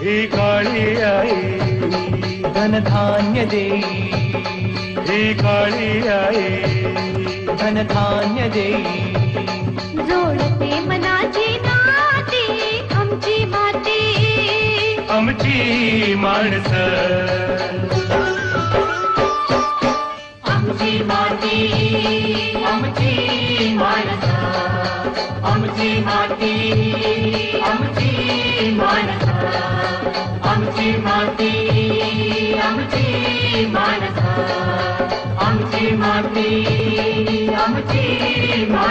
ही काळी आई। धनधान्य देई ही काळी आई। धनधान्य देई जोडते मनाची नाते आमची माते आमची माणस आमची माती आमची माणसं आमची माती आमची माणसं आमची माती आमची माणसं आमची माती आमची माणसं